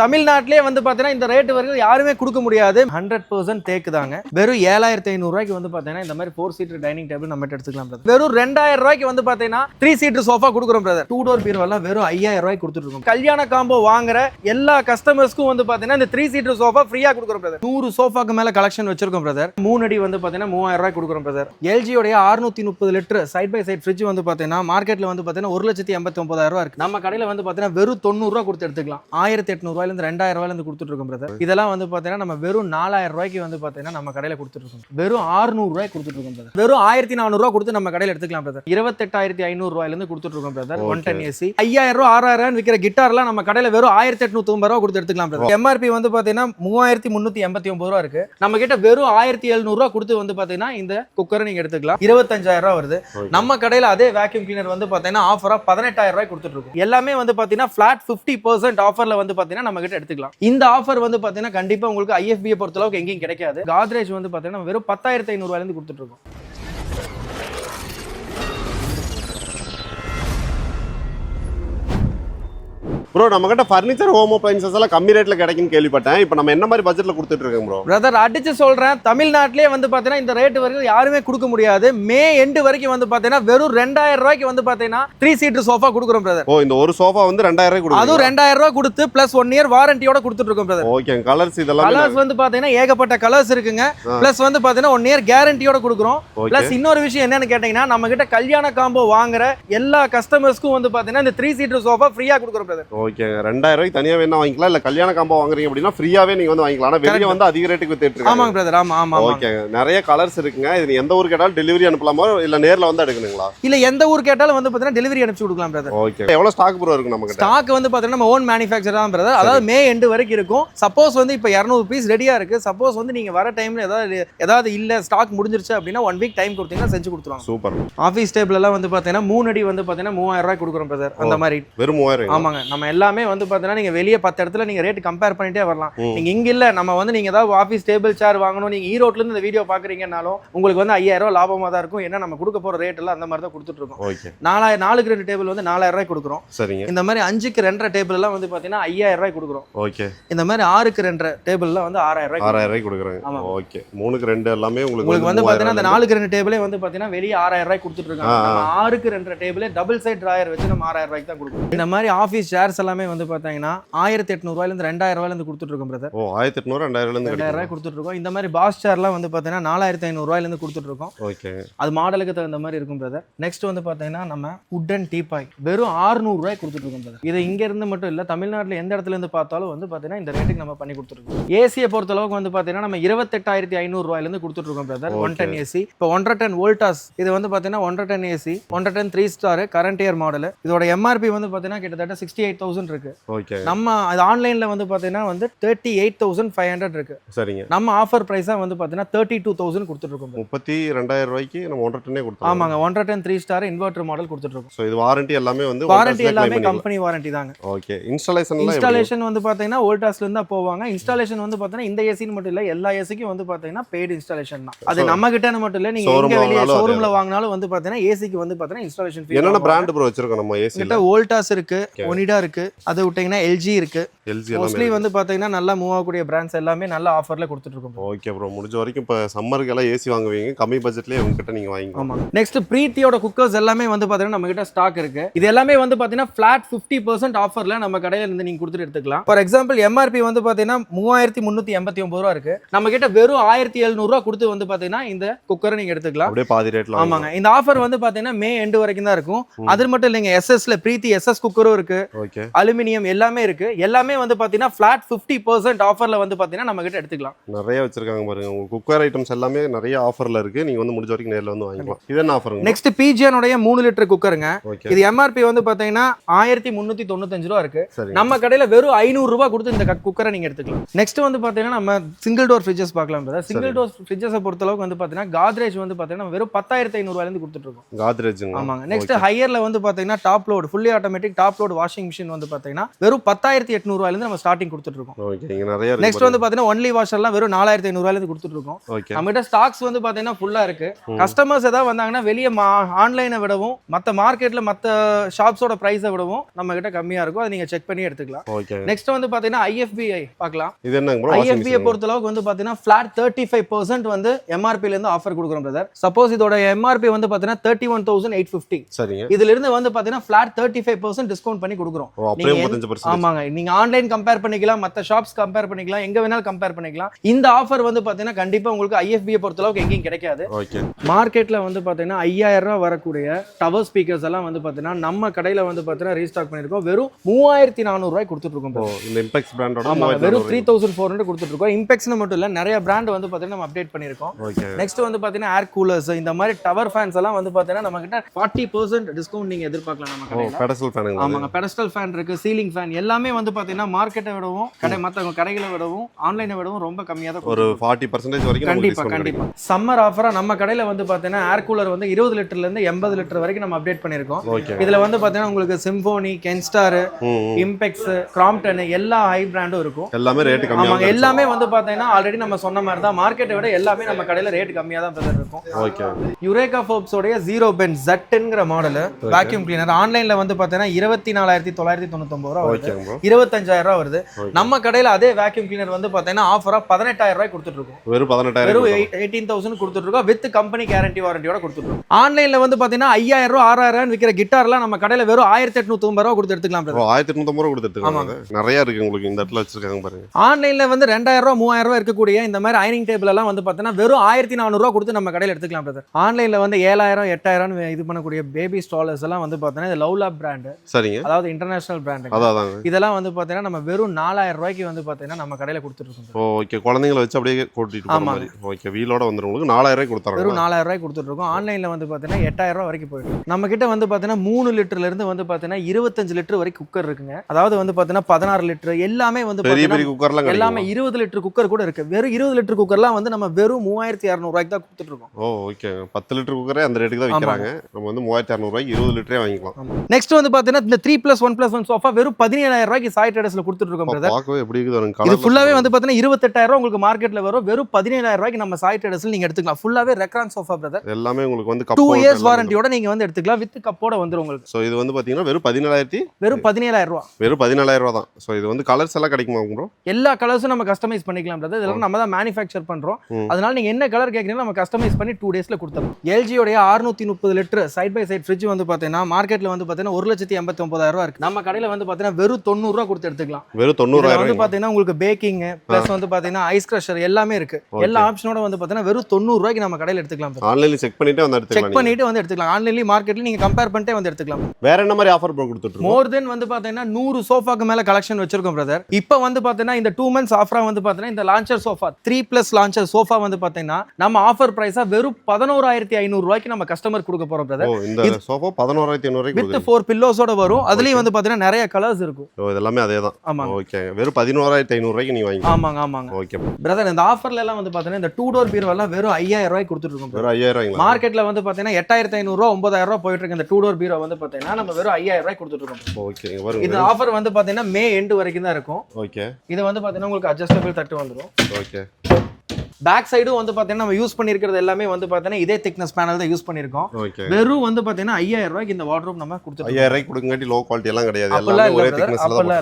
தமிழ்நாட்டிலே வந்து பார்த்தீங்கன்னா இந்த ரேட்டு வரைக்கும் யாருமே கொடுக்க முடியாது. ஹண்ட்ரட் பர்சன்ட் தேக்கு தாங்க. வெறும் ஏழாயிரத்தி ஐநூறுரூவாய்க்கு வந்து பார்த்தீங்கன்னா இந்த மாதிரி ஃபோர் சீட்டர் டைனிங் டேபிள் நம்ம எடுத்துக்கலாம் பிரதர் வெறும் ரெண்டாயிரம் ரூபாய்க்கு வந்து பார்த்தீங்கன்னா த்ரீ சீட்டர் சோஃபா கொடுக்குறோம் பிரதர் டூ டோர் பீரோலாம் வெறும் ஐயாயிரம் ரூபாய்க்கு கொடுத்துருக்கோம் கல்யாண காம்போ வாங்குற எல்லா கஸ்டமர்ஸ்க்கும் வந்து பார்த்தீங்கன்னா இந்த த்ரீ சீட்டர் சோஃபா ஃப்ரீயாக கொடுக்குறோம் பிரதர் நூறு சோஃபாக்கு மேலே கலெக்ஷன் வச்சிருக்கோம் பிரதர் மூணு அடி வந்து பார்த்தீங்கன்னா மூவாயிரம் ரூபாய் கொடுக்குறோம் பிரதர் எல்ஜியோடைய அறுநூத்தி முப்பது litre side by side fridge வந்து பார்த்தீங்கன்னா மார்க்கெட்டில் வந்து பார்த்தீங்கன்னா ஒரு லட்சத்தி எண்பத்தி ஒன்பதாயிரம் ரூபா இருக்கு. நம்ம கடையில் வந்து பார்த்தீங்கன்னா வெறும் தொண்ணூறுரூவா கொடுத்து எடுத்துக்கலாம். ஆயிரத்தி எட்நூறுவாயிலேருந்து ரெண்டாயிரம் ரூபாயிலேருந்து கொடுத்துட்டு இருக்கோம் பிரதர் இதெல்லாம் வந்து பார்த்தீங்கன்னா நம்ம வெறும் நாலாயிரம் ரூபாய்க்கு வந்து பார்த்தீங்கன்னா நம்ம கடையில் கொடுத்துட்டு இருக்கோம் வெறும் ஆறுநூறு ரூபாய் கொடுத்துட்டு இருக்கோம் பிரதர் வெறும் ஆயிரத்தி நானூறுரூவா கொடுத்து நம்ம கடையில் எடுத்துக்கலாம் பிரதர் இருபத்தெட்டாயிரத்தி ஐநூறுரூவாயிலேருந்து கொடுத்துட்டு இருக்கோம் பிரதர் ஒன் டென் ஏசி ஐயாயிரம் ரூபா ஆறாயிரம் விற்கிற கிட்டார்லாம் நம்ம கடையில் வெறும் ஆயிரத்தி எட்நூத்தி ரூபா கொடுத்து எடுத்துக்கலாம் பிரதர் எம்ஆர்பி வந்து பார்த்தீங்கன்னா மூவாயிரத்தி முந்நூற்றி எண்பத்தி ஒன்பது ரூபா இருக்கு. நம்ம கிட்ட வெறும் ஆயிரத்தி எழுநூறுவா கொடுத்து வந்து பார்த்தீங்கன்னா இந்த குக்கரை நீங்க எடுத்துக்கலாம். இருபத்தஞ்சாயிரம் ரூபா வருது. நம்ம கடையில் அதே வேக்யூம் கிளீனர் வந்து பார்த்தீங்கன்னா ஆஃபரா பதினெட்டாயிரம் ரூபாய் கொடுத்துட்டு இருக்கோம் எல்லாமே வந்து பார்த்தீங்கன்னா ஃபிளாட் ஃபிஃப்டி பர்சன்ட் ஆஃபர்ல வந்து பார்த்தீங்கன்னா நம்ம கிட்ட எடுத்துக்கலாம். இந்த ஆஃபர் வந்து பார்த்தீங்கன்னா கண்டிப்பா உங்களுக்கு ஐஎஃபியை பொறுத்த அளவுக்கு எங்கேயும் கிடைக்காது. காத்ரேஜ் வந்து பார்த்தீங்கன்னா வெறும் பத்தாயிரத்தி ஐநூறுவாயிலேருந்து கொடுத்துட்டு இருக்கோம். ப்ரோ நம்ம கிட்ட ஃபர்னிச்சர் ஹோம் அப்ளைன்சஸ் எல்லாம் கம்மி ரேட்ல கிடைக்கும்னு கேள்விப்பட்டேன். இப்போ நம்ம என்ன மாதிரி பட்ஜெட்ல கொடுத்துட்டு இருக்கோம் ப்ரோ பிரதர் அடிச்சு சொல்றேன். தமிழ்நாட்டிலே வந்து பார்த்தீங்கன்னா இந்த ரேட் வரைக்கும் யாருமே கொடுக்க முடியாது. மே எண்டு வரைக்கும் வந்து பார்த்தீங்கன்னா வெறும் ரெண்டாயிரம் ரூபாய்க்கு வந்து பார்த்தீங்கன்னா த்ரீ சீட்டர் சோஃபா கொடுக்குறோம் பிரதர் ஓ இந்த ஒரு சோஃபா வந்து ரெண்டாயிரம் ரூபாய் அதுவும் ரெண்டாயிரம் ரூபாய் கொடுத்து பிளஸ் ஒன் இயர் வாரண்டியோட கொடுத்துட்டு இருக்கோம் பிரதர் ஓகே கலர்ஸ் இதெல்லாம் கலர்ஸ் வந்து பாத்தீங்கன்னா ஏகப்பட்ட கலர்ஸ் இருக்குங்க. பிளஸ் வந்து பாத்தீங்கன்னா ஒன் இயர் கேரண்டியோட கொடுக்குறோம். பிளஸ் இன்னொரு விஷயம் என்னன்னு கேட்டீங்கன்னா நம்ம கிட்ட கல்யாண காம்போ வாங்குற எல்லா கஸ்டமர்ஸ்க்கும் வந்து பாத்தீங்கன்னா இந்த த்ரீ சீட்டர் சோஃபா ஃப்ரீயா கொடுக்குறோம் பிரதர் ஓகே. ரெண்டாயிரம் ரூபாய்க்கு தனியா வேணா வாங்கிக்கலாம். இல்ல கல்யாண காம்போ வாங்குறீங்க அப்படின்னா ஃப்ரீயாவே நீங்க வந்து வாங்கிக்கலாம். ஆனா வெளிய. வந்து அதிக ரேட்டுக்கு வித்துட்டு ஆமாங்க பிரதர் ஆமா ஆமா ஆமா ஓகே. நிறைய கலர்ஸ் இருக்குங்க. இது எந்த ஊருக்கு கேட்டாலும் டெலிவரி அனுப்பலாமா? இல்ல நேர்ல வந்து எடுக்கணுங்களா? இல்ல எந்த ஊர் கேட்டாலும் வந்து பாத்தீங்கன்னா டெலிவரி அனுப்பிச்சு கொடுக்கலாம் பிரதர் ஓகே. எவ்வளவு ஸ்டாக் ப்ரோ இருக்கு நம்ம கிட்ட ஸ்டாக் வந்து பாத்தீங்கன்னா நம்ம ஓன் மேனுஃபேக்சர் தான் பிரதர் அதாவது மே எண்டு வரைக்கும் இருக்கும். சப்போஸ் வந்து இப்போ இரநூறு பீஸ் ரெடியா இருக்கு. சப்போஸ் வந்து நீங்க வர டைம்ல ஏதாவது ஏதாவது இல்ல ஸ்டாக் முடிஞ்சிருச்சு அப்படின்னா ஒன் வீக் டைம் கொடுத்தீங்கன்னா செஞ்சு கொடுத்துருவாங்க. சூப்பர் ஆஃபீஸ் டேபிள் எல்லாம் வந்து பாத்தீங்கன்னா மூணு அடி வந்து பாத்தீங்கன்னா மூவாயிரம் ரூபாய் கொடுக்குறோம் பிரதர் அந்த மாதிரி. வெறும் மூவாயிரம் ஆமாங்க. நம்ம எல்லாமே வந்து பாத்தீங்கன்னா நீங்க வெளியே பத்து இடத்துல நீங்க ரேட் கம்பேர் பண்ணிட்டே வரலாம். ம். நீங்க இங்க இல்ல நம்ம வந்து நீங்க ஏதாவது ஆஃபீஸ் டேபிள் சேர் வாங்கணும் நீங்க ஈரோட்ல இருந்து இந்த வீடியோ பாக்குறீங்கனாலும் உங்களுக்கு வந்து ஐயாயிரம் ரூபாய் லாபமா தான் இருக்கும். ஏன்னா நம்ம கொடுக்க போற ரேட் எல்லாம் அந்த மாதிரி தான் கொடுத்துட்டு இருக்கோம். ஓகே. நாலாயிரம் நாலுக்கு ரெண்டு டேபிள் வந்து நாலாயிரம் ரூபாய் கொடுக்குறோம். சரிங்க. இந்த மாதிரி அஞ்சுக்கு ரெண்டரை டேபிள் எல்லாம் வந்து பாத்தீங்கன்னா ஐயாயிரம் ரூபாய் கொடுக்குறோம். ஓகே. இந்த மாதிரி ஆறுக்கு ரெண்டரை டேபிள்ல வந்து ஆறாயிரம் ரூபாய் ஆறாயிரம் ரூபாய்க்கு கொடுக்குறாங்க. ஓகே. மூணுக்கு ரெண்டு எல்லாமே உங்களுக்கு உங்களுக்கு வந்து பாத்தீங்கன்னா அந்த நாலுக்கு ரெண்டு டேபிளே வந்து பாத்தீங்கன்னா வெளியே ஆறாயிரம் ரூபாய் கொடுத்துட்டு இருக்காங்க. ஆறுக்கு ரெண்டு டேபிளே டபுள் சைட் டிராயர் வச்சு நம்ம ஆறாயிரம் ரூபாய்க்கு தான் கொடுக்குறோம். இந்த மாதிரி ஆஃபீஸ் சேர்ஸ் எல்லாமே வந்து பாத்தீங்கன்னா ஆயிரத்தி எட்நூறுவாயில இருந்து ரெண்டாயிரம் ரூபாயில இருந்து கொடுத்துட்டு இருக்கோம் பிரதர் ஓ ஆயிரத்தி எட்நூறு ரெண்டாயிரம் ரெண்டாயிரம் இருக்கோம் இந்த மாதிரி பாஸ் சேர்லாம் வந்து பாத்தீங்கன்னா நாலாயிரத்தி கொடுத்துட்டு இருக்கோம் ஓகே. அது மாடலுக்கு தகுந்த மாதிரி இருக்கும் பிரதர் நெக்ஸ்ட் வந்து பாத்தீங்கன்னா நம்ம உட்டன் டீபாய் வெறும் 600 ரூபாய் கொடுத்துட்டு இருக்கோம் பிரதர் இது இங்க இருந்து மட்டும் இல்ல தமிழ்நாட்டுல எந்த இடத்துல இருந்து பார்த்தாலும் வந்து பாத்தீங்கன்னா இந்த ரேட்டுக்கு நம்ம பண்ணி கொடுத்துருக்கோம் ஏசியை பொறுத்த அளவுக்கு வந்து பாத்தீங்கன்னா நம்ம இருபத்தெட்டாயிரத்தி ஐநூறு ரூபாயில இருந்து கொடுத்துட்டு இருக்கோம் பிரதர் ஒன் டென் ஏசி இப்போ ஒன்றரை டன் வோல்டாஸ் இது வந்து பாத்தீங்கன்னா ஒன்றரை டன் ஏசி ஒன்றரை ton three star current year model இதோட எம்ஆர்பி வந்து பாத்தீங்கன்னா கிட்டத்தட்ட சிக்ஸ்டி எயிட் தௌசண்ட் இருக்கு. ஓகே நம்ம அது ஆன்லைன்ல வந்து பாத்தீங்கன்னா வந்து thirty eight thousand five hundred இருக்கு. சரிங்க. நம்ம ஆஃபர் பிரைஸா வந்து பாத்தீங்கன்னா தேர்ட்டி டூ தௌசண்ட் கொடுத்துட்டு இருக்கோம் முப்பத்தி ரெண்டாயிரம் ரூபாய்க்கு நம்ம ஒன்றரை டன்னே கொடுத்தோம் ஆமாங்க ஒன்றரை ton three star inverter model கொடுத்துட்டு இருக்கோம் ஸோ இது வாரண்டி எல்லாமே வந்து வாரண்டி எல்லாமே கம்பெனி வாரண்டி தாங்க. ஓகே இன்ஸ்டாலேஷன் இன்ஸ்டாலேஷன் வந்து பாத்தீங்கன்னா வோல்டாஸ்ல இருந்தா போவாங்க. இன்ஸ்டாலேஷன் வந்து பாத்தீங்கன்னா இந்த ஏசின்னு மட்டும் இல்ல எல்லா ஏசிக்கும் வந்து பாத்தீங்கன்னா பெய்டு இன்ஸ்டாலேஷன் தான். அது நம்ம கிட்ட மட்டும் இல்ல நீங்க showroom எங்க வெளியே ஷோரூம்ல வாங்கினாலும் வந்து பாத்தீங்கன்னா ஏசிக்கு வந்து பாத்தீங்கன்னா இன்ஸ்டாலேஷன் என்னென்ன பிராண்ட் ப்ரோ வச்சிருக்கோம் நம்ம ஏசி கிட்ட வோல்டாஸ் இருக்கு. ஒனிடா இருக்கு அது விட்டீங்கன்னா எல்ஜி இருக்கு. எல்ஜி மோஸ்ட்லி வந்து பாத்தீங்கன்னா நல்லா மூவ் ஆகக்கூடிய பிராண்ட்ஸ் எல்லாமே நல்ல ஆஃபர்ல கொடுத்துட்டு இருக்கோம் ஓகே ப்ரோ முடிஞ்ச வரைக்கும் இப்போ சம்மருக்கு எல்லாம் ஏசி வாங்குவீங்க கம்மி பட்ஜெட்லேயே உங்ககிட்ட நீங்க வாங்கிக்கலாம் ஆமா. நெக்ஸ்ட் பிரீத்தியோட குக்கர்ஸ் எல்லாமே வந்து பாத்தீங்கன்னா நம்ம கிட்ட ஸ்டாக் இருக்கு. இது எல்லாமே வந்து பாத்தீங்கன்னா ஃபிளாட் ஃபிஃப்டி பர்சன்ட் ஆஃபர்ல நம்ம கடையில இருந்து நீங்க கொடுத்துட்டு எடுத்துக்கலாம். ஃபார் எக்ஸாம்பிள் எம்ஆர்பி வந்து பாத்தீங்கன்னா மூவாயிரத்தி முந்நூத்தி எண்பத்தி ஒன்பது ரூபா இருக்கு. நம்ம கிட்ட வெறும் ஆயிரத்தி எழுநூறு ரூபா கொடுத்து வந்து பாத்தீங்கன்னா இந்த குக்கரை நீங்க எடுத்துக்கலாம். அப்படியே பாதி ரேட்ல ஆமாங்க. இந்த ஆஃபர் வந்து பாத்தீங்கன்னா மே எண்டு வரைக்கும் தான் இருக்கும். அது மட்டும் இல்லைங்க எஸ்எஸ்ல பிரீத்தி எஸ்எஸ் குக்கரும் இருக்கு. ஓகே அலுமினியம் எல்லாமே இருக்கு. எல்லாமே வந்து பாத்தீங்கன்னா ஃபிளாட் ஃபிஃப்டி பர்சன்ட் ஆஃபர்ல வந்து பாத்தீங்கன்னா நம்ம கிட்ட எடுத்துக்கலாம். நிறைய வச்சிருக்காங்க பாருங்க. உங்க குக்கர் ஐட்டம்ஸ் எல்லாமே நிறைய ஆஃபர்ல இருக்கு. நீங்க வந்து முடிஞ்ச வரைக்கும் நேர்ல வந்து வாங்கிக்கலாம். இது என்ன ஆஃபருங்க நெக்ஸ்ட் பிஜியனுடைய மூணு லிட்டர் குக்கருங்க இது எம்ஆர்பி வந்து பாத்தீங்கன்னா ஆயிரத்தி முன்னூத்தி தொண்ணூத்தஞ்சு ரூபா இருக்கு. நம்ம கடையில வெறும் ஐநூறு ரூபாய் கொடுத்து இந்த குக்கரை நீங்க எடுத்துக்கலாம். நெக்ஸ்ட் வந்து பாத்தீங்கன்னா நம்ம சிங்கிள் டோர் ஃப்ரிட்ஜஸ் பார்க்கலாம் சிங்கிள் டோர் ஃப்ரிட்ஜஸை பொறுத்த அளவுக்கு வந்து பாத்தீங்கன்னா காத்ரேஜ் வந்து பாத்தீங்கன்னா வெறும் பத்தாயிரத்தி ஐநூறு ரூபாயில இருந்து கொடுத்துட்டு இருக்கோம் காத்ரேஜுங்க ஆமாங்க நெக்ஸ்ட் ஹையர்ல வந்து பாத்தீங்கன்னா top load fully automatic top load washing machine வந்து பார்த்தீங்கன்னா வெறும் பத்தாயிரத்தி எட்நூறுவாயிலேருந்து நம்ம ஸ்டார்டிங் கொடுத்துட்டு இருக்கோம் ஓகே நெக்ஸ்ட் வந்து பார்த்தீங்கன்னா ஒன்லி வாஷர்லாம் வெறும் நாலாயிரத்தி ஐநூறுவாயிலேருந்து கொடுத்துட்டு இருக்கோம் ஓகே நம்மகிட்ட ஸ்டாக்ஸ் வந்து பார்த்தீங்கன்னா ஃபுல்லாக இருக்கு. கஸ்டமர்ஸ் ஏதாவது வந்தாங்கன்னா வெளியே ஆன்லைனை விடவும் மற்ற மார்க்கெட்டில் மற்ற ஷாப்ஸோட ப்ரைஸை விடவும் நம்ம கிட்ட கம்மியாக இருக்கும். அதை நீங்கள் செக் பண்ணி எடுத்துக்கலாம். நெக்ஸ்ட் வந்து பார்த்தீங்கன்னா ஐஎஃபிஐ பார்க்கலாம். இது ப்ரோ ஐஎஃபிஐ பொறுத்த அளவுக்கு வந்து பார்த்தீங்கன்னா ஃபிளாட் தேர்ட்டி ஃபைவ் பர்சன்ட் வந்து எம்ஆர்பில இருந்து ஆஃபர் கொடுக்குறோம் பிரதர் சப்போஸ் இதோட எம்ஆர்பி வந்து பார்த்தீங்கன்னா thirty one thousand eight fifty சரிங்க. இதுல இருந்து வந்து பார்த்தீங்கன்னா flat thirty five percent discount பண்ணி கொடுக்குறோம். ஆமாங்க. நீங்க ஆன்லைன் கம்பேர் பண்ணிக்கலாம் மற்ற ஷாப்ஸ் கம்பேர் பண்ணிக்கலாம் எங்க வேணாலும் கம்பேர் பண்ணிக்கலாம். இந்த ஆஃபர் வந்து பார்த்தீங்கன்னா கண்டிப்பா உங்களுக்கு ஐஎஃபிஐ பொறுத்த அளவுக்கு எங்கேயும் கிடைக்காது. மார்க்கெட்ல வந்து பார்த்தீங்கன்னா ஐயாயிரம் ரூபாய் வரக்கூடிய டவர் ஸ்பீக்கர்ஸ் எல்லாம் வந்து பார்த்தீங்கன்னா நம்ம கடையில வந்து பார்த்தீங்கன்னா ரீஸ்டாக் பண்ணிருக்கோம் வெறும் மூவாயிரத்தி நானூறுரூவாய் கொடுத்துட்டு இருக்கோம் ஓ இந்த இம்பெக்ஸ் பிராண்டோட வெறும் த்ரீ தௌசண்ட் ஃபோர் ஹண்ட்ரட் கொடுத்துட்டு இருக்கோம் இம்பெக்ஸ்னு மட்டும் இல்ல நிறைய பிராண்ட் வந்து பார்த்தீங்கன்னா நம்ம அப்டேட் பண்ணியிருக்கோம். நெக்ஸ்ட் வந்து பார்த்தீங்கன்னா ஏர் கூலர்ஸ் இந்த மாதிரி டவர் ஃபேன்ஸ் எல்லாம் வந்து பார்த்தீங்கன்னா நம்ம கிட்ட ஃபார்ட்டி பர்சன்ட் டிஸ்கவுண்ட் நீங்க எதிர்பார்க்கலாம் நம்ம கடையில. ஆமாங்க பெடஸ்டல் ஃபேன் இருக்கு சீலிங் ஃபேன் எல்லாமே வந்து பார்த்தீங்கன்னா மார்க்கெட்டை விடவும் கடை மற்ற கடைகளை விடவும் ஆன்லைனை விடவும் ரொம்ப கம்மியாக தான் ஒரு ஃபார்ட்டி பர்சன்டேஜ் வரைக்கும் நமக்கு கண்டிப்பா discount கண்டிப்பா. சம்மர் ஆஃபரா நம்ம கடையில வந்து பாத்தீங்கன்னா ஏர் கூலர் வந்து இருபது லிட்டர்ல இருந்து எண்பது லிட்டர் வரைக்கும் நம்ம அப்டேட். ஓகே இதுல வந்து பாத்தீங்கன்னா உங்களுக்கு சிம்போனி கென்ஸ்டார். இம்பெக்ஸ் கிராம்டன் எல்லா ஹை பிராண்டும் இருக்கும். எல்லாமே ரேட் கம்மியாக எல்லாமே வந்து பாத்தீங்கன்னா ஆல்ரெடி நம்ம சொன்ன மாதிரி தான் மார்க்கெட்டை விட எல்லாமே நம்ம கடையில ரேட் கம்மியா தான் இருக்கும். ஓகே யுரேகா ஃபோப்ஸோடைய ஜீரோ பென் ஜட்டுங்கிற மாடல் வேக்யூம் கிளீனர் ஆன்லைன்ல வந்து பாத்தீங்கன்னா இருபத்தி நாலாயிரத்தி தொள்ளாயிரத்தி தொண்ணூத்தொம்பது ரூபா ப்ரோ இருபத்தஞ்சாயிரம் ரூபா வருது. நம்ம கடையில அதே வேக்யூம் கிளீனர் வந்து பாத்தீங்கன்னா ஆஃபரா பதினெட்டாயிரம் ரூபாய் கொடுத்துட்டு இருக்கோம் வெறும் பதினெட்டாயிரம் வெறும் எயிட்டீன் தௌசண்ட் கொடுத்துருக்கோம் வித் கம்பெனி கேரண்டி வாரண்டியோட கொடுத்துருக்கோம் ஆன்லைன்ல வந்து பாத்தீங்கன்னா ஐயாயிரம் ரூபா ஆறாயிரம் விற்கிற கிட்டார்லாம் நம்ம கடையில வெறும் ஆயிரத்தி எட்நூத்தி ரூபா கொடுத்து எடுத்துக்கலாம் ஆயிரத்தி எட்நூத்தம்பது ரூபா கொடுத்துருக்காங்க நிறைய இருக்கு உங்களுக்கு இந்த இடத்துல வச்சிருக்காங்க பாருங்க. ஆன்லைன்ல வந்து ரெண்டாயிரம் ரூபா மூவாயிரம் ரூபா இருக்கக்கூடிய இந்த மாதிரி ஐனிங் டேபிள் எல்லாம் வந்து பாத்தீங்கன்னா வெறும் ஆயிரத்தி நானூறுவா கொடுத்து நம்ம கடையில எடுத்துக்கலாம் பிரதர் ஆன்லைன்ல வந்து ஏழாயிரம் எட்டாயிரம் இது பண்ணக்கூடிய பேபி ஸ்டாலர்ஸ் எல்லாம் வந்து பாத்தீங்கன்னா இது லவ் லாப் பிராண்ட் சரிங்க. அதாவது இன்டர்நேஷனல் பிராண்ட் இதெல்லாம் வந்து பாத்தீங்கன்னா நம்ம வெறும் நாலாயிரம் ரூபாய்க்கு வந்து பாத்தீங்கன்னா நம்ம கடையில கொடுத்துட்டு ஓகே குழந்தைங்களை வச்சு அப்படியே கூட்டிட்டு. மாதிரி. ஓகே வீலோட வந்துரும் உங்களுக்கு நாலாயிரம் ரூபாய் கொடுத்தாங்க வெறும் நாலாயிரம் ரூபாய் கொடுத்துட்டு இருக்கோம். ஆன்லைன்ல வந்து பாத்தீங்கன்னா எட்டாயிரம் ரூபாய் வரைக்கும் போயிடும் நம்ம கிட்ட வந்து பாத்தீங்கன்னா மூணு லிட்டர்ல இருந்து வந்து பாத்தீங்கன்னா இருபத்தஞ்சு லிட்டர் வரைக்கும் குக்கர் இருக்குங்க. அதாவது வந்து பாத்தீங்கன்னா பதினாறு லிட்டர் எல்லாமே வந்து பெரிய பெரிய குக்கர்லாம் எல்லாமே இருபது லிட்டர் குக்கர் கூட இருக்கு. வெறும் இருபது லிட்டர் குக்கர்லாம் வந்து நம்ம வெறும் மூவாயிரத்தி இரநூறுவாய்க்கு தான் கொடுத்துட்டு இருக்கோம். ஓ ஓகே பத்து லிட்டர் குக்கரே அந்த ரேட்டுக்கு தான் விற்கிறாங்க நம்ம வந்து மூவாயிரத்தி இரநூறுவாய்க்கு இருபது லிட்டரே வாங்கிக்கலாம். நெக்ஸ்ட் வந்து பாத்தீங்கன்னா இந்த three plus one plus one sofa வெறும் பதினேழாயிரம் ரூபாய்க்கு சாய் ட்ரேடர்ஸ்ல கொடுத்துட்டு இருக்கோம் பிரதர் இது ஃபுல்லாவே வந்து பாத்தீங்கன்னா இருபத்தெட்டாயிரம் ரூபாய் உங்களுக்கு மார்க்கெட்ல வரும். வெறும் பதினேழாயிரம் ரூபாய்க்கு நம்ம சாய் ட்ரேடர்ஸ்ல நீங்க எடுத்துக்கலாம். ஃபுல்லாவே ரெக்ரான் சோஃபா பிரதர் எல்லாமே உங்களுக்கு வந்து டூ இயர்ஸ் வாரண்டியோட நீங்க வந்து எடுத்துக்கலாம். வித் கப்போட வந்துரும் உங்களுக்கு. ஸோ இது வந்து பாத்தீங்கன்னா வெறும் பதினேழாயிரத்தி வெறும் பதினேழாயிரம் ரூபாய் வெறும் பதினாலாயிரம் ரூபா தான். ஸோ இது வந்து கலர்ஸ் எல்லாம் கிடைக்குமா ப்ரோ எல்லா கலர்ஸும் நம்ம கஸ்டமைஸ் பண்ணிக்கலாம் brother. இதெல்லாம் நம்ம தான் மேனுஃபேக்சர் பண்றோம். அதனால நீங்க என்ன கலர் கேட்குறீங்களோ நம்ம கஸ்டமைஸ் பண்ணி டூ டேஸ்ல கொடுத்துறோம். எல்ஜியோடைய அறுநூத்தி முப்பது litre side by side fridge வந்து பாத்தீங்கன்னா மார்க்கெட்ல வந்து பாத்தீங்கன்னா ஒரு லட்சத்தி எண்பத்தி ஒன்பதாயிரம் ரூபா இருக்கு. நம்ம கடையில வந்து பாத்தீங்கன்னா வெறும் தொண்ணூறு ரூபா கொடுத்து எடுத்துக்கலாம். வெறும் தொண்ணூறாயிரம் வந்து ரூபாய் பாத்தீங்கன்னா உங்களுக்கு பேக்கிங் பிளஸ் வந்து பாத்தீங்கன்னா ஐஸ் கிரஷர் எல்லாமே இருக்கு. எல்லா ஆப்ஷனோட வந்து பாத்தீங்கன்னா வெறும் தொண்ணூறு ரூபாய்க்கு நம்ம கடையில எடுத்துக்கலாம் ஆன்லைன்ல செக் பண்ணிட்டு வந்து செக் பண்ணிட்டு வந்து எடுத்துக்கலாம். ஆன்லைன்லயும் மார்க்கெட்ல நீங்க கம்பேர் பண்ணிட்டே வந்து எடுத்துக்கலாம். வேற என்ன மாதிரி ஆஃபர் ப்ரோ கொடுத்துட்டு மோர் தென் வந்து பாத்தீங்கன்னா நூறு சோஃபாக்கு மேல கலெக்ஷன் வச்சிருக்கோம் பிரதர் இப்போ வந்து பாத்தீங்கன்னா இந்த டூ மந்த்ஸ் ஆஃபரா வந்து பாத்தீங்கன்னா இந்த lounger sofa three plus lounger sofa வந்து பாத்தீங்கன்னா நம்ம ஆஃபர் பிரைஸா வெறும் பதினோராயிரத்தி ஐநூறு ரூபாய்க்கு நம்ம கஸ்டமர் கொடுக்க போறோம் பிரதர் இந்த சோஃபா பதினோராயிரத்தி ஐநூறு வித் ஃபோர் பில்லோஸோட வரும். அதுலயும் வந்து பாத்தீங்கன்னா நிறைய கலர்ஸ் இருக்கும். எல்லாமே அதே தான். ஆமாங்க. ஓகே வெறும் பதினோராயிரத்தி ஐநூறு ரூபாய்க்கு நீங்க வாங்கிக்கலாம் ஆமாங்க ஆமாங்க. ஓகே பிரதர் இந்த ஆஃபர்ல எல்லாம் வந்து பாத்தீங்கன்னா இந்த டூ டோர் பீரோ எல்லாம் வெறும் ஐயாயிரம் ரூபாய்க்கு கொடுத்துட்டு இருக்கோம். வெறும் ஐயாயிரம் மார்க்கெட்ல வந்து பாத்தீங்கன்னா எட்டாயிரத்தி ஐநூறுரூவா ஒன்பதாயிரம் ரூபாய் போயிட்டு இருக்கு. இந்த டூ டோர் பீரோ வந்து பாத்தீங்கன்னா நம்ம வெறும் ஐயாயிரம் ரூபாய் கொடுத்துட்டு இருக்கோம் ஓகே இந்த ஆஃபர் வந்து பாத்தீங்கன்னா மே எண்டு வரைக்கும் தான் இருக்கும். ஓகே இது வந்து பாத்தீங்கன்னா உங்களுக்கு அட்ஜஸ்டபிள் தட்டு வந்துடும் ஓகே பேக் சைடும் வந்து பாத்தீங்கன்னா நம்ம யூஸ் பண்ணிருக்கிறது எல்லாமே வந்து பாத்தீங்கன்னா இதே திக்னஸ் பேனல் தான் யூஸ் பண்ணிருக்கோம் ஓகே வெறும் வந்து பாத்தீங்கன்னா ஐயாயிரம் ரூபாய்க்கு இந்த வார்ட்ரோப் நம்ம கொடுத்துருக்கோம் ஐயாயிரம் ரூபாய்க்கு கொடுங்காட்டி லோ குவாலிட்டி எல்லாம் கிடையாது. அப்பெல்லாம்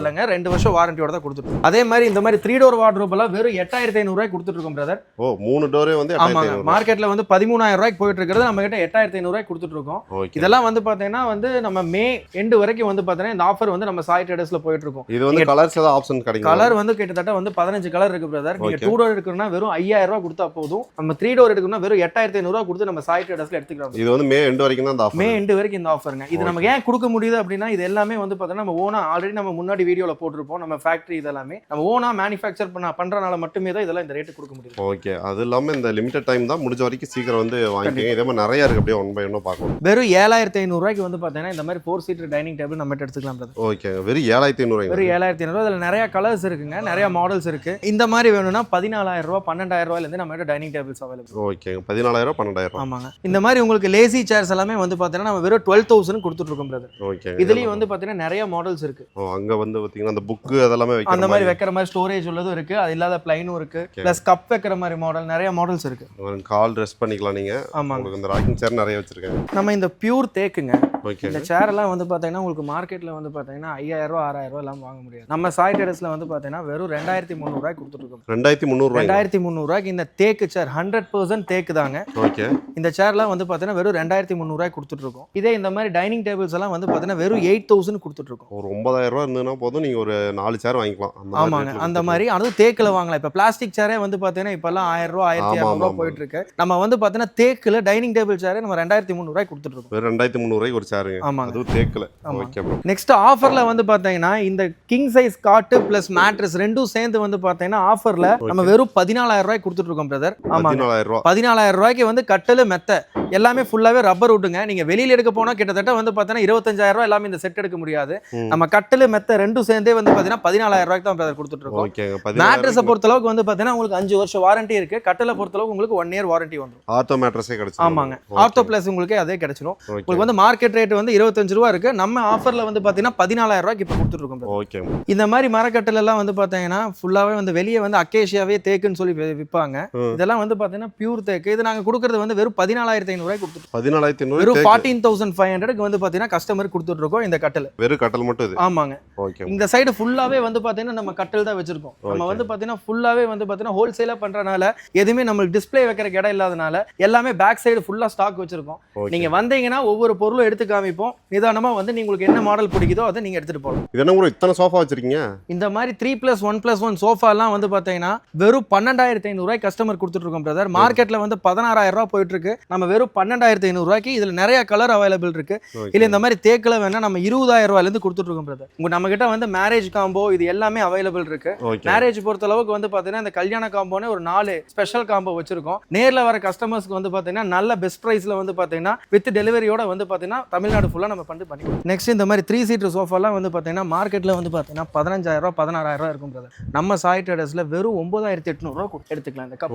இல்லைங்க. ரெண்டு வருஷம் வாரண்டியோட தான் கொடுத்துருக்கோம் அதே மாதிரி இந்த மாதிரி த்ரீ டோர் வார்ட்ரோப் எல்லாம் வெறும் எட்டாயிரத்தி ஐநூறு ரூபாய் கொடுத்துட்டு இருக்கோம் பிரதர் ஓ மூணு டோரே வந்து ஆமாங்க. மார்க்கெட்ல வந்து பதிமூணாயிரம் ரூபாய்க்கு போயிட்டு இருக்கிறது நம்ம கிட்ட எட்டாயிரத்தி ஐநூறு ரூபாய் கொடுத்துட்டு இருக்கோம். ஓகே இதெல்லாம் வந்து பாத்தீங்கன்னா வந்து நம்ம மே எண்டு வரைக்கும் வந்து பாத்தீங்கன்னா இந்த ஆஃபர் வந்து நம்ம சாய் ட்ரேடர்ஸ்ல போயிட்டு இருக்கோம். இது வந்து கலர்ஸ் ஏதாவது ஆப்ஷன் கிடைக்கும்? கலர் வந்து கிட்டத்தட்ட வந்து பதினஞ்சு கலர் இருக்கு பிரதர் நீங்க Okay. டூ டோர் எடுக்கணும்னா வெறும் ஐயாயிரம் ரூபாய் கொடுத்தா போதும். நம்ம த்ரீ டோர் எடுக்கணும்னா வெறும் எட்டாயிரத்தி ஐநூறு ரூபாய் கொடுத்து நம்ம சாய் ட்ரேடர்ஸ்ல எடுத்துக்கிறோம் இது வந்து மே எண்டு வரைக்கும் தான் இந்த மே ஆஃபர் எண்டு வரைக்கும் இந்த ஆஃபருங்க இது நமக்கு ஏன் கொடுக்க முடியுது அப்படின்னா இது எல்லாமே வந்து பார்த்தீங்கன்னா நம்ம ஓனா ஆல்ரெடி நம்ம முன்னாடி வீடியோல போட்டிருப்போம். நம்ம ஃபேக்டரி இதெல்லாமே. நம்ம ஓனா மேனுஃபேக்சர் பண்ண பண்றனால மட்டுமே தான் இதெல்லாம் இந்த ரேட்டு கொடுக்க முடியும் ஓகே அது இல்லாம இந்த லிமிடெட் டைம் தான் முடிஞ்ச வரைக்கும் சீக்கிரம் வந்து வாங்கிக்கோங்க. இதே மாதிரி நிறைய இருக்கு அப்படியே ஒன் பை ஒன்னும் பார்க்கலாம் வெறும் ஏழாயிரத்தி ஐநூறுரூவாய்க்கு வந்து பார்த்தீங்கன்னா இந்த மாதிரி ஃபோர் சீட்டர் டைனிங் டேபிள் நம்ம எடுத்துக்கலாம். ஓகே வெறும் ஏழாயிரத்தி ஐநூறு வெறும் ஏழாயிரத்தி ஐநூறுரூவா அதில் நிறைய கலர்ஸ் இருக்குங்க. நிறைய மாடல்ஸ் இருக்கு. இந்த மாதிரி வேணும்னா பதினாலாயிரம் ரூபா பன்னெண்டாயிரம் ரூபா ரூபாயிலேருந்து நம்ம டைனிங் டேபிள்ஸ் அவைலபிள் ஓகேங்க பதினாலாயிரம் பன்னெண்டாயிரம் ஆமாங்க. இந்த மாதிரி உங்களுக்கு லேசி சேர்ஸ் எல்லாமே வந்து பார்த்தீங்கன்னா நம்ம வெறும் டுவெல் தௌசண்ட் கொடுத்துட்ருக்கோம் பிரதர் ஓகேங்க இதுலேயும் வந்து பார்த்தீங்கன்னா நிறைய மாடல்ஸ் இருக்கு. ஓ அங்க வந்து பாத்தீங்கன்னா அந்த புக்கு அதெல்லாமே அந்த மாதிரி வைக்கிற மாதிரி ஸ்டோரேஜ் உள்ளதும் இருக்கு. அது இல்லாத பிளைனும் இருக்கு. ப்ளஸ் கப் வைக்கிற மாதிரி மாடல் நிறைய மாடல்ஸ் இருக்கு. கால் ட்ரெஸ் பண்ணிக்கலாம் நீங்க. ஆமாங்க. உங்களுக்கு இந்த ராக்கிங் சேர் நிறைய வச்சிருக்கேன். நம்ம இந்த பியூர் தேக்குங்க. ஓகே இந்த சேர் எல்லாம் வந்து பார்த்தீங்கன்னா உங்களுக்கு மார்க்கெட்ல வந்து பார்த்தீங்கன்னா ஐயாயிரம் ரூபா ஆறாயிரம் ரூபா எல்லாம் வாங்க முடியாது. நம்ம சாய் டெரஸ்ல வந்து பார்த்தீங்கன்னா வெறும் ரெண்டாயிரத்தி முந்நூறுரூவாய் கொடுத்துருக்கோம் ரெண்டாயிரத்தி முந்நூறுவாய்ங்க ரெண்டாயிரத்தி முந்நூறுரூவாய்க்கு இந்த தேக்கு சேர் ஹண்ட்ரட் பர்சன்ட் தேக்கு தாங்க. ஓகே இந்த சேர்லாம் வந்து பார்த்தீங்கன்னா வெறும் ரெண்டாயிரத்தி முந்நூறுரூவாய் கொடுத்துட்ருக்கோம் இதே இந்த மாதிரி டைனிங் டேபிள்ஸ் எல்லாம் வந்து பார்த்தீங்கன்னா வெறும் எயிட் தௌசண்ட் கொடுத்துட்ருக்கோம் ஒரு ஒன்பதாயிரம் ரூபா இருந்ததுன்னா போதும். நீங்க ஒரு நாலு சேர் வாங்கிக்கலாம். ஆமாங்க. அந்த மாதிரி அதுவும் தேக்கில் வாங்கலாம். இப்போ பிளாஸ்டிக் சேரே வந்து பார்த்தீங்கன்னா இப்போல்லாம் ஆயிரம் ரூபா ஆயிரத்தி இரநூறுவா போயிட்டு இருக்கு நம்ம வந்து பார்த்தீங்கன்னா தேக்கில் டைனிங் டேபிள் சேரே நம்ம ரெண்டாயிரத்தி முந்நூறுவாய் கொடுத்துட்ருக்கோம் வெறும் ரெண்டாயிரத்தி முந்நூறுவாய்க்கு ஒரு ஆமாங்க. அதுவும் தேக்கல. ஆமா. ஓகே ப்ரோ நெக்ஸ்ட் ஆஃபர்ல வந்து பாத்தீங்கன்னா இந்த king size cot plus mattress ரெண்டும் சேர்ந்து வந்து பாத்தீங்கன்னா ஆஃபர்ல நம்ம வெறும் பதினாலாயிரம் ரூபாய் கொடுத்துட்டு இருக்கோம் பிரதர் ஆமாங்க. பதினாலாயிரம் ரூபா. பதினாலாயிரம் ரூபாய்க்கு வந்து கட்டலு மெத்த எல்லாமே ஃபுல்லாவே ரப்பர் விட்டுங்க. நீங்க வெளியில எடுக்க போனா கிட்டத்தட்ட வந்து பாத்தீங்கன்னா இருபத்தஞ்சாயிரம் ரூபாய் எல்லாமே இந்த செட் எடுக்க முடியாது. நம்ம கட்டலு மெத்த ரெண்டும் சேர்ந்தே வந்து பாத்தீங்கன்னா பதினாலாயிரம் ரூபாய்க்கு தான் பிரதர் கொடுத்துட்டு இருக்கோம். மேட்ரஸை பொறுத்த அளவுக்கு வந்து பாத்தீங்கன்னா உங்களுக்கு அஞ்சு வருஷம் வாரண்டி இருக்கு. கட்டளை பொறுத்த அளவுக்கு உங்களுக்கு ஒன் இயர் வாரண்டி வந்துடும் ஆர்த்தோ மேட்ரஸே கிடைச்சு ஆமாங்க. ஆர்த்தோ பிளஸ் உங்களுக்கு அதே கிடைச்சிரும். ஓகே உங்களுக்கு வந்து மார்க்கெட் ரேட் வந்து இருபத்தஞ்சு ரூபா இருக்கு. நம்ம ஆஃபர்ல வந்து பாத்தீங்கன்னா பதினாலாயிரம் ரூபாய்க்கு இப்போ கொடுத்துட்டு இருக்கோம் brother. ஓகே இந்த மாதிரி மரக்கட்டில் எல்லாம் வந்து பார்த்தீங்கன்னா ஃபுல்லாகவே வந்து வெளியே வந்து அக்கேஷியாவே தேக்குன்னு சொல்லி விற்பாங்க. இதெல்லாம் வந்து பார்த்தீங்கன்னா பியூர் தேக்கு. இது நாங்கள் கொடுக்குறது வந்து வெறும் பதினாலாயிரத்தி ஐநூறுரூவாய் கொடுத்துட்டு பதினாலாயிரத்தி ஐநூறு வெறும். ஃபார்ட்டீன் தௌசண்ட் ஃபைவ் ஹண்ட்ரட்க்கு வந்து பார்த்தீங்கன்னா கஸ்டமர் கொடுத்துட்டு இருக்கோம் இந்த கட்டில். வெறும் கட்டல் மட்டும் இது? ஆமாங்க. ஓகே இந்த சைடு ஃபுல்லாகவே வந்து பார்த்தீங்கன்னா நம்ம கட்டில் தான் வச்சிருக்கோம். நம்ம. வந்து பார்த்தீங்கன்னா ஃபுல்லாகவே வந்து பார்த்தீங்கன்னா ஹோல்சேலாக பண்ணுறனால எதுவுமே நம்மளுக்கு டிஸ்ப்ளே வைக்கிறக்கு இடம் இல்லாதனால எல்லாமே பேக் சைடு ஃபுல்லாக ஸ்டாக் வச்சிருக்கோம். நீங்க வந்தீங்கன்னா ஒவ்வொரு பொருளும் எடுத்து காமிப்போம். நிதானமா வந்து உங்களுக்கு என்ன மாடல் பிடிக்குதோ அதை நீங்க எடுத்துட்டு போகலாம். இது என்ன இத்தனை சோஃபா வச்சிருக்கீங்க? இந்த மாதிரி three plus one plus one சோஃபாலாம் வந்து பார்த்தீங்கன்னா வெறும் பன்னெண்டாயிரத்தி ஐநூறுரூவாய் கஸ்டமர் கொடுத்துட்டு இருக்கோம் பிரதர் மார்க்கெட்ல வந்து பதினாறாயிரம் ரூபாய் போயிட்டு இருக்கு. நம்ம வெறும் பன்னெண்டாயிரத்தி ஐநூறுரூவாய்க்கு இதுல நிறைய கலர் அவைலபிள் இருக்கு. இல்ல இந்த மாதிரி தேக்கில் வேணா நம்ம இருபதாயிரம் ரூபாயிலேருந்து கொடுத்துட்டு இருக்கோம் பிரதர் உங்க நம்ம கிட்ட வந்து மேரேஜ் காம்போ இது எல்லாமே அவைலபிள் இருக்கு. மேரேஜ் பொறுத்த அளவுக்கு வந்து பார்த்தீங்கன்னா இந்த கல்யாண காம்போனே ஒரு நாலு ஸ்பெஷல் காம்போ வச்சிருக்கோம். நேர்ல வர கஸ்டமர்ஸ்க்கு வந்து பார்த்தீங்கன்னா நல்ல பெஸ்ட் ப்ரைஸ்ல வந்து பார்த்தீங்கன்னா வித் டெலிவரியோட வந்து பார்த்தீங்கன்னா தமிழ்நாடு ஃபுல்லாக நம்ம பண்ணி பண்ணி நெக்ஸ்ட் இந்த மாதிரி த்ரீ சீட்டர் சோஃபாலாம் வந்து பார்த்தீங்கன்னா மார்க்கெட்டில் வந்து பார்த்தீங்கன்னா பதினஞ்சாயிரம் ரூபா பதினாறாயிரம் ரூபா இருக்கும் பிரதர் நம்ம சாய் ட்ரேடர்ஸ்ல வெறும் ஒன்பதாயிரத்தி எட்நூறுவா எடுத்துக்கலாம். இந்த கப்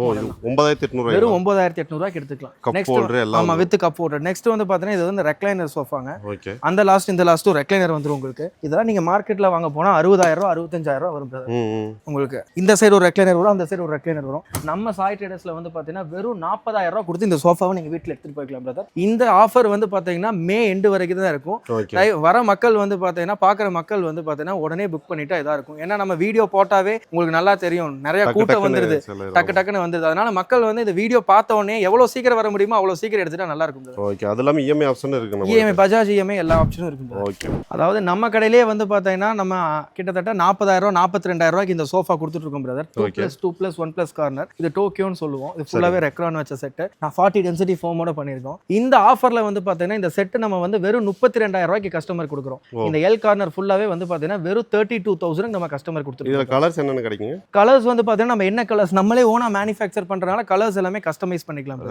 ஒன்பதாயிரத்தி எட்நூறு வெறும் ஒன்பதாயிரத்தி எட்நூறுவாய்க்கு எடுத்துக்கலாம். நெக்ஸ்ட் ஹோல்டர் எல்லாம் ஆமா வித் கப் ஹோல்டர் நெக்ஸ்ட் வந்து பார்த்தீங்கன்னா இது வந்து ரெக்லைனர் சோஃபாங்க ஓகே அந்த லாஸ்ட் இந்த லாஸ்ட்டும் ரெக்லைனர் வந்துரும் உங்களுக்கு. இதெல்லாம் நீங்க மார்க்கெட்ல வாங்க போனா அறுபதாயிரம் ரூபா அறுபத்தஞ்சாயிரம் ரூபா வரும் ம் உங்களுக்கு. இந்த சைடு ஒரு ரெக்லைனர் வரும் அந்த சைடு ஒரு ரெக்லைனர் வரும். நம்ம சாய் ட்ரேடர்ஸ்ல வந்து பாத்தீங்கன்னா வெறும் நாற்பதாயிரம் ரூபாய் கொடுத்து இந்த சோஃபாவை நீங்க வீட்ல எடுத்துட்டு போய்க்கலாம் பிரதர் இந்த ஆஃபர் வந்து பாத்தீங்கன்னா மே எண்டு வரைக்கும் தான் இருக்கும். வர மக்கள் வந்து பாத்தீங்கன்னா பாக்குற மக்கள் வந்து பாத்தீங்கன்னா உடனே புக் பண்ணிட்டா இதா இருக்கும். ஏன்னா நம்ம வீடியோ போட்டாவே உங்களுக்கு நல்லா தெரியும். நிறைய கூட்டம் வந்துருது. டக்கு டக்குன்னு வந்துருது. அதனால மக்கள் வந்து இந்த வீடியோ பார்த்த உடனே எவ்வளவு சீக்கிரம் வர முடியுமோ அவ்வளவு சீக்கிரம் எடுத்துட்டா நல்லா இருக்கும். ஓகே அது இல்லாம இஎம்ஐ ஆப்ஷன் இருக்கு இஎம்ஐ பஜாஜ் இஎம்ஐ எல்லா ஆப்ஷனும் இருக்கும். ஓகே அதாவது நம்ம கடையிலேயே வந்து பார்த்தீங்கன்னா நம்ம கிட்டத்தட்ட நாற்பதாயிரம் நாற்பத்தி ரெண்டாயிரம் ரூபாய்க்கு இந்த சோஃபா கொடுத்துட்டு இருக்கோம் brother two. Plus two plus one plus corner இது டோக்கியோன்னு சொல்லுவோம். இது ஃபுல்லாகவே ரெக்ரான் வச்ச செட்டு நான் ஃபார்ட்டி டென்சிட்டி ஃபோமோட பண்ணியிருக்கோம். இந்த ஆஃபரில் வந்து பார்த்தீங்கன்னா இந்த செட்டு நம்ம வந்து வெறும் முப்பத்தி ரெண்டாயிரம் ரூபாய்க்கு கஸ்டமர் கொடுக்குறோம். இந்த எல் கார்னர் ஃபுல்லாகவே வந்து பார்த்தீங்கன்னா வெறும் தேர்ட்டி டூ தௌசண்ட் நம்ம கஸ்டமர் கொடுத்துருக்கோம். கலர்ஸ் என்னென்ன கிடைக்குங்க? கலர்ஸ் வந்து பார்த்தீங்கன்னா நம்ம என்ன கலர்ஸ் நம்மளே ஓனா மேனுஃபேக்சர் பண்ணுறதுனால கலர்ஸ் எல்லாமே கஸ்டமைஸ் பண்ணிக்கலாம்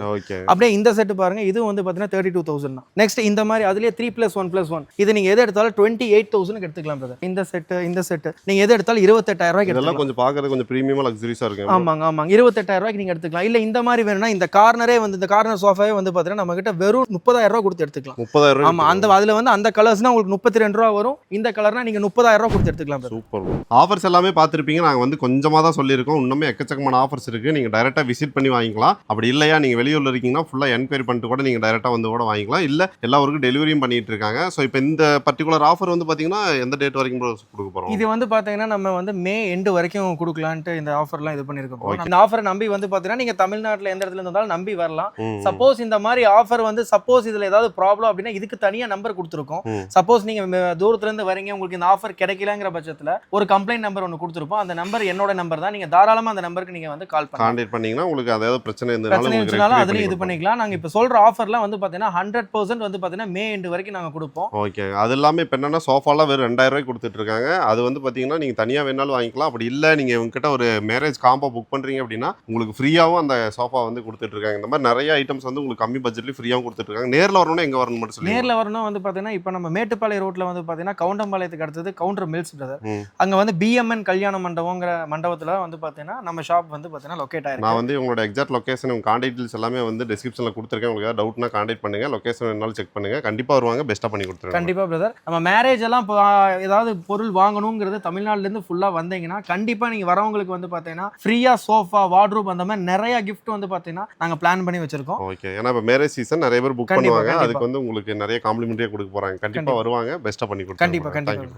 அப்படியே இந்த செட் பாருங்க இது வந்து பார்த்தீங்கன்னா தேர்ட்டி டூ தௌசண்ட் தான். நெக்ஸ்ட் இந்த மாதிரி அதுலேயே three plus one plus one இது நீங்கள் எது எடுத்தாலும் டுவெண்ட்டி எயிட் தௌசண்ட் எடுத்துக்கலாம் brother. இந்த செட்டு இந்த செட்டு நீங்கள் எது எடுத்தாலும் இருபத்தெட்டாயிரம் ரூபாய்க்கு இதெல்லாம் கொஞ்சம் பாக்குறது கொஞ்சம் பிரீமியமா லக்ஸரிஸா இருக்கு ஆமாங்க ஆமாங்க. இருபத்தெட்டாயிரம் ரூபாய்க்கு நீங்கள் எடுத்துக்கலாம். இல்லை இந்த மாதிரி வேணும்னா இந்த கார்னரே வந்து இந்த கார்னர் சோஃபாவே வந்து பார்த்தீங்கன்னா நம்ம கிட்ட வெறும் முப்பதாயிரம் ரூபா கொடுத்து எடுத்துக்கலாம். முப்பதாயிரம் ரூபாய் ஆமா அந்த அதுல வந்து அந்த கலர்ஸ்னா உங்களுக்கு முப்பத்தி ரெண்டு ரூபா வரும். இந்த கலர்னா நீங்க முப்பதாயிரம் ரூபா கொடுத்து எடுத்துக்கலாம். சூப்பர் ஆஃபர்ஸ் எல்லாமே பார்த்துருப்பீங்க. நாங்கள் வந்து கொஞ்சமாக தான் சொல்லியிருக்கோம். இன்னுமே எக்கச்சக்கமான ஆஃபர்ஸ் இருக்குது நீங்கள் டைரெக்டாக விசிட் பண்ணி வாங்கிக்கலாம். அப்படி இல்லையா? நீங்கள் வெளியூரில் இருக்கீங்கன்னா ஃபுல்லாக என்கொயரி பண்ணிட்டு கூட நீங்கள் டைரெக்டாக வந்து கூட வாங்கிக்கலாம். இல்லை எல்லா ஊருக்கும் டெலிவரியும் பண்ணிட்டு இருக்காங்க. ஸோ இப்போ இந்த பர்டிகுலர் ஆஃபர் வந்து பார்த்தீங்கன்னா எந்த டேட் வரைக்கும் கொடுக்க போகிறோம் இது வந்து பாத்தீங்கன்னா நம்ம வந்து மே எண்டு வரைக்கும் கொடுக்கலான்ட்டு இந்த ஆஃபர்லாம் இது பண்ணிருக்கோம் Okay. இந்த ஆஃபரை நம்பி வந்து பாத்தீங்கன்னா நீங்க தமிழ்நாட்டுல எந்த இடத்துல இருந்தாலும் நம்பி வரலாம். சப்போஸ் இந்த மாதிரி ஆஃபர் வந்து சப்போஸ் இதுல ஏதாவது ப்ராப்ளம் அப்படின்னா இதுக்கு தனியா நம்பர் கொடுத்துருக்கோம். சப்போஸ் நீங்க ம- தூரத்துல இருந்து வரீங்க உங்களுக்கு இந்த ஆஃபர் கிடைக்கலங்கிற பட்சத்துல ஒரு கம்ப்ளைண்ட் நம்பர் ஒன்று கொடுத்துருப்போம். அந்த நம்பர் என்னோட நம்பர் தான். நீங்க தாராளமா அந்த நம்பருக்கு நீங்க வந்து கால் கான்டாக்ட் பண்ணீங்கன்னா உங்களுக்கு ஏதாவது பிரச்சனை rectify அதுலயும் இது பண்ணி பண்ணிக்கலாம். நாங்க இப்ப சொல்ற ஆஃபர்லாம் வந்து பாத்தீங்கன்னா ஹண்ட்ரட் பர்சன்ட் வந்து பாத்தீங்கன்னா மே எண்டு வரைக்கும் நாங்க கொடுப்போம். ஓகே அது இல்லாமல் இப்போ என்னன்னா சோஃபாலாம் வெறும் ரெண்டாயிரம் ரூபாய் கொடுத்துட்டு இருக்காங்க. அது வந்து பார்த்தீங்கன்னா நீங்கள் தனியாக வேணாலும் வாங்கிக்கலாம். அப்படி இல்லை நீங்கள் உங்ககிட்ட ஒரு மேரேஜ் காம்போ புக் பண்ணுறீங்க அப்படின்னா உங்களுக்கு ஃப்ரீயாகவும் அந்த சோஃபா வந்து கொடுத்துட்டு இருக்காங்க. இந்த மாதிரி நிறைய ஐட்டம்ஸ் வந்து உங்களுக்கு கம்மி பட்ஜெட்லேயும் ஃப்ரீயாகவும் கொடுத்துட்டு இருக்காங்க. நேரில் வரணும்னா எங்கே வரணும் மட்டும் சொல்லி நேர்ல வரணும் வந்து பாத்தீங்கன்னா இப்போ நம்ம மேட்டுப்பாளையம் ரோட்ல வந்து பாத்தீங்கன்னா கவுண்டம்பாளையத்துக்கு அடுத்தது கவுண்டர் மில்ஸ் பிரதர். அங்க வந்து பிஎம்என் கல்யாண மண்டபங்கிற மண்டபத்துல வந்து பாத்தீங்கன்னா நம்ம ஷாப் வந்து பாத்தீங்கன்னா லொக்கேட் ஆயிருக்கு. நான் வந்து உங்களோட எக்ஸாக்ட் லொகேஷன் உங்க கான்டாக்ட் டீல்ஸ் எல்லாமே வந்து டிஸ்கிரிப்ஷனில் கொடுத்துருக்கேன். உங்களுக்கு ஏதாவது டவுட்னா கான்டாக்ட் பண்ணுங்க. லொகேஷன் வேணாலும் செக் பண்ணுங்க. கண்டிப்பா வருவாங்க. பெஸ்ட்டாக பண்ணி கொடுத்துருங்க கண்டிப்பா பிரதர் நம்ம மேரேஜ் எல்லாம் ஏதாவது பொருள் வாங்கணுங்கிறது தமிழ்நாட்டுல இருந்து ஃபுல்லா வந்தீங்கன்னா கண்டிப்பா நீங்க வரவங்களுக்கு வந்து பாத்தீங்கன்னா ஃப்ரீயா சோஃபா வார்ட்ரூப் அந்த மாதிரி நிறைய கிஃப்ட் வந்து பாத்தீங்கன்னா நாங்க பிளான் பண்ணி வச்சிருக்கோம். ஓகே ஏன்னா இப்போ மேரேஜ் சீசன் நிறைய பேர் புக் பண்ணுவாங்க. அதுக்கு வந்து உங்களுக்கு நிறைய காம்ப்ளிமெண்ட்ரியாக கொடுக்க போறாங்க கண்டிப்பா கண்டிப்பா. வருவாங்க பெஸ்ட்டாக பண்ணி கொடுத்துருங்க கண்டிப்பா, கண்டிப்பா. Thank you bro.